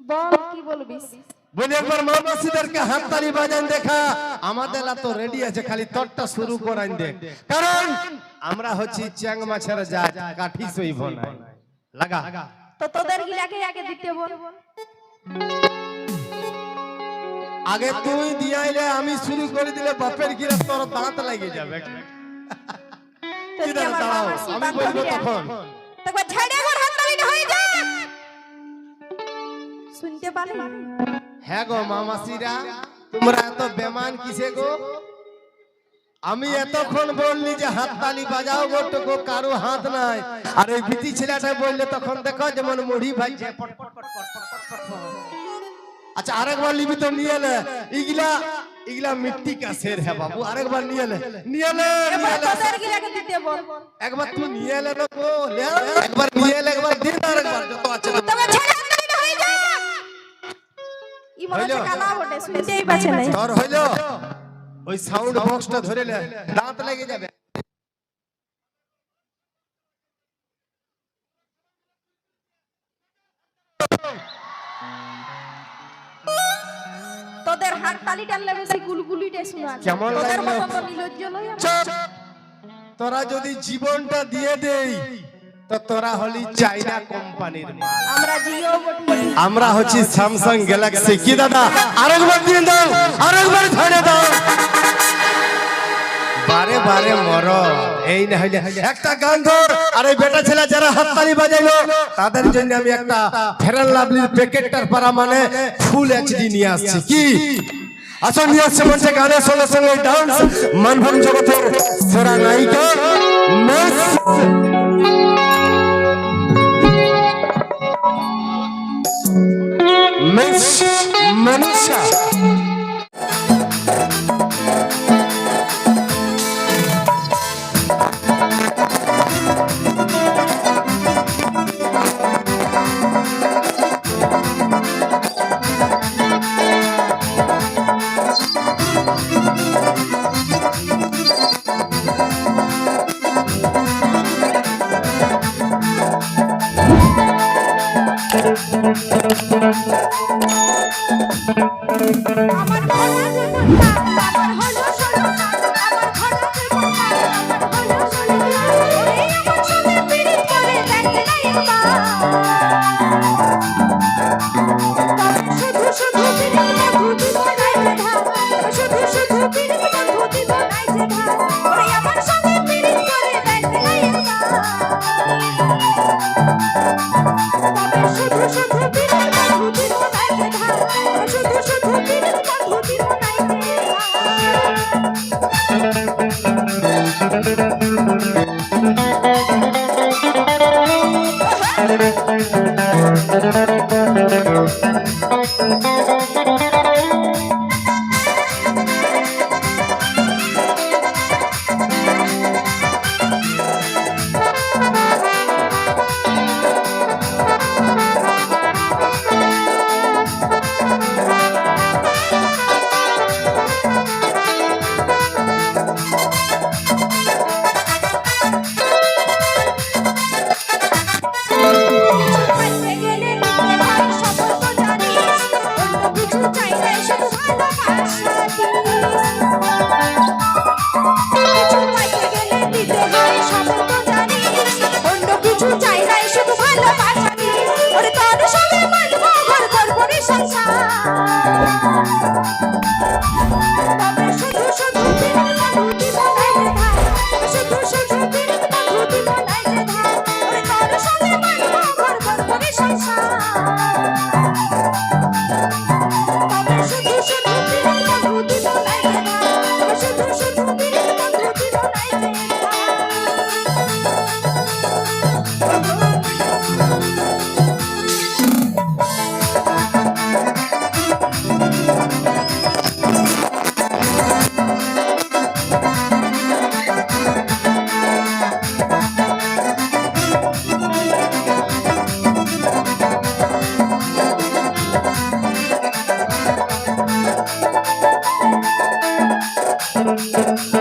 বল কি বলবি? বলি একবার মা মাসিদেরকে হাততালি বাজান দেখা। আমাদের তো রেডি আছে খালি তরটা শুরু করাইন দে কারণ আমরা হচ্ছি চ্যাং মাছের জাত কাঠি সইব না লাগা। তো তোদের গিলাকে আগে দিতে বল। আগে তুই দিয়াইলে আমি শুরু করে দিলে বাপের গিরে তোর দাঁত লাগে যাবে। আমি বলব? তখন। হয়ে শুনতে পারে হ্যাঁ গো মামাসিরা তোমরা এত বেমান কিসে গো? আমি এতক্ষণ বললি যে হাত তালি বাজাও গোটুকু কারও হাত নাই। আর ওই ভীতি ছেলেটা বললে তখন দেখো যেমন মুড়ি ভাইছে আচ্ছা আরেকবার লিবি তো নিয়ে এলে ইগলা ইগলা মিট্টি কা শের হ্যাঁ বাবু আরেকবার নিয়ে এলে নিয়ে এলে একবার তুমি নিয়ে এলে একবার নিয়ে এলে একবার দিন আরেকবার যত আছে ই মনে হচ্ছে কালা বটে শুনতেই পাচ্ছে না। তোর হইল। ওই সাউন্ড বক্সটা ধরে নে। দাঁত লেগে যাবে। তোদের হাত তালি টানলে বেশি গুলগুলিটা শোনা কেমন তোদের লাগল? মতন তো নির্লজ্জ লই তোরা যদি জীবনটা দিয়ে দেই তো তোরা হলি চাইনা কোম্পানির আমরা জিও আমরা হচ্ছি স্যামসাং গ্যালাক্সি কি দাদা? আরেকবার দিয়ে দাও। আরেকবার ধরে দাও। বারে বারে মর। এই না হইলে একটা গান ধর। আর এই বেটা ছেলে যারা হাততালি বাজাইলো তাদের জন্য আমি একটা ফেরান লাভলির প্যাকেটটার পারা মানে ফুল এইচডি নিয়ে আসছি। কি? আসল নিয়ে আসছে মঞ্চে গানের সঙ্গে সঙ্গে ডান্স মানভূম জগতের সেরা নায়িকা Miss Manisha. Thank you. আমার Thank you. Música